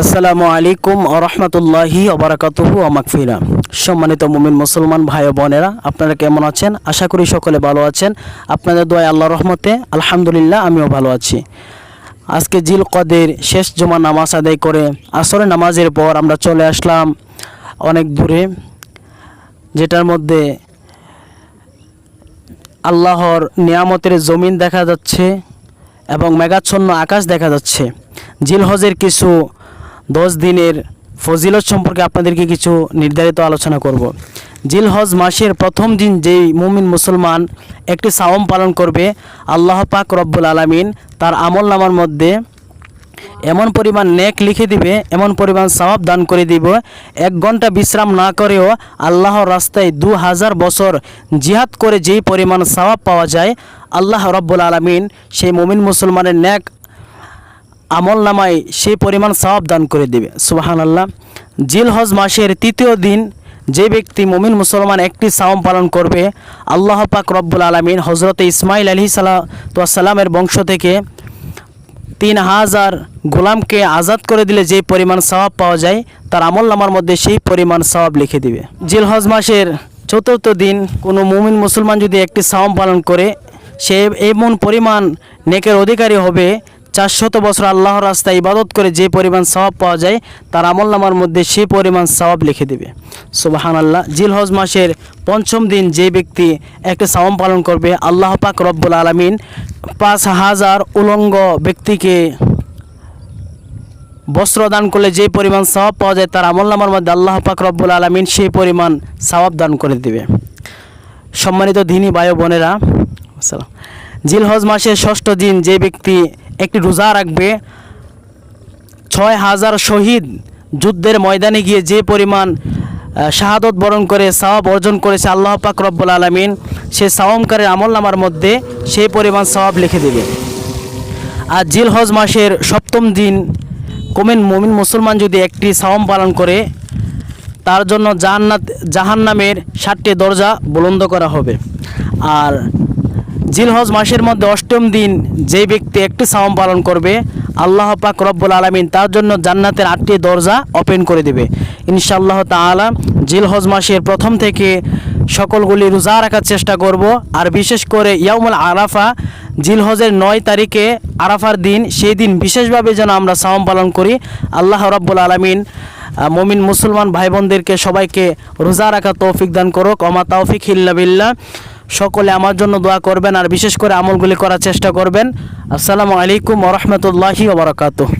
আসসালামু আলাইকুম আরহামতুল্লাহি ওবরাকাতুহু আমাকফিরা সম্মানিত মুমিন মুসলমান ভাই বোনেরা, আপনারা কেমন আছেন? আশা করি সকলে ভালো আছেন। আপনাদের দোয়া আল্লাহ রহমতে আলহামদুলিল্লাহ আমিও ভালো আছি। আজকে জিল কদের শেষ জমা নামাজ আদায় করে আসরের নামাজের পর আমরা চলে আসলাম অনেক দূরে, যেটার মধ্যে আল্লাহর নিয়ামতের জমিন দেখা যাচ্ছে এবং মেঘাচ্ছন্ন আকাশ দেখা যাচ্ছে। জিলহজের কিছু দশ দিনের ফজিলত সম্পর্কে আপনাদেরকে কিছু নির্ধারিত আলোচনা করব। জিলহজ মাসের প্রথম দিন যেই মুমিন মুসলমান একটি সাওম পালন করবে, আল্লাহ পাক রব্বুল আলামিন তার আমল নামার মধ্যে এমন পরিমাণ নেক লিখে দিবে, এমন পরিমাণ সওয়াব দান করে দিব, এক ঘণ্টা বিশ্রাম না করেও আল্লাহর রাস্তায় দু হাজার বছর জিহাদ করে যেই পরিমাণ সওয়াব পাওয়া যায়, আল্লাহ রব্বুল আলমিন সেই মুমিন মুসলমানের নেক আমল নামায় সেই পরিমাণ সওয়াব দান করে দেবে। সুবাহান আল্লাহ জিল হজ মাসের তৃতীয় দিন যে ব্যক্তি মমিন মুসলমান একটি সাওম পালন করবে, আল্লাহ পাক রব্বুল আলমিন হজরত ইসমাইল আলহি সাল্লামের বংশ থেকে তিন হাজার গোলামকে আজাদ করে দিলে যে পরিমাণ সওয়াব পাওয়া যায়, তার আমল নামার মধ্যে সেই পরিমাণ সওয়াব লিখে দিবে। জিল হজ মাসের চতুর্থ দিন কোনো মুমিন মুসলমান যদি একটি সাওম পালন করে, সে এমন পরিমাণ নেকের অধিকারী হবে চারশত বছর আল্লাহর রাস্তায় ইবাদত করে যে পরিমাণ সওয়াব পাওয়া যায়, তার আমল নামার মধ্যে সেই পরিমাণ সওয়াব লিখে দেবে। সুবাহান আল্লাহ জিল হজ মাসের পঞ্চম দিন যে ব্যক্তি একটা সাওম পালন করবে, আল্লাহ পাক রব্বুল আলমিন পাঁচ হাজার উলঙ্গ ব্যক্তিকে বস্ত্র দান করলে যে পরিমাণ সওয়াব পাওয়া যায়, তার আমল নামার মধ্যে আল্লাহ পাক রব্বুল আলমিন সেই পরিমাণ সওয়াব দান করে দেবে। সম্মানিত দিনী বায়ু বোনেরা, আসসালাম। জিলহজ মাসের ষষ্ঠ দিন যে ব্যক্তি একটি রোজা রাখবে। ছয় হাজার শহীদ যুদ্ধের ময়দানে গিয়ে যে পরিমাণ শাহাদত বরণ করে, সওয়াব অর্জন করেছে আল্লাহ পাক রব্বুল আলমিন, সে সাওমকারের আমল নামার মধ্যে সেই পরিমাণ সওয়াব লিখে দেবে। আর জিলহজ মাসের সপ্তম দিন, কোমেন মুমিন মুসলমান যদি একটি সাওম পালন করে, তার জন্য জান্নাত, জাহান্নামের ষাটটি দরজা বুলন্দ করা হবে। আর জিলহজ মাসের মধ্যে অষ্টম দিন যে ব্যক্তি একটি সাওম পালন করবে, আল্লাহ পাক রব্বুল আলমিন তার জন্য জান্নাতের আটটি দরজা ওপেন করে দেবে। ইনশাআল্লাহ তাআলা জিলহজ মাসের প্রথম থেকে সকলগুলি রোজা রাখার চেষ্টা করব, আর বিশেষ করে ইয়ামুল আরাফা, জিলহজের নয় তারিখে আরাফার দিন, সেই দিন বিশেষভাবে যেন আমরা সাওম পালন করি। আল্লাহ রব্বুল আলমিন মমিন মুসলমান ভাই বোনদেরকে সবাইকে রোজা রাখা তৌফিক দান করুক। অমা তৌফিক হিল্লা বিল্লাহ। সকলে আমার জন্য দোয়া করবেন আর বিশেষ করে আমলগুলি করার চেষ্টা করবেন। আসসালামু আলাইকুম ওরহমতুল্লাহি ওবরাকাতুহ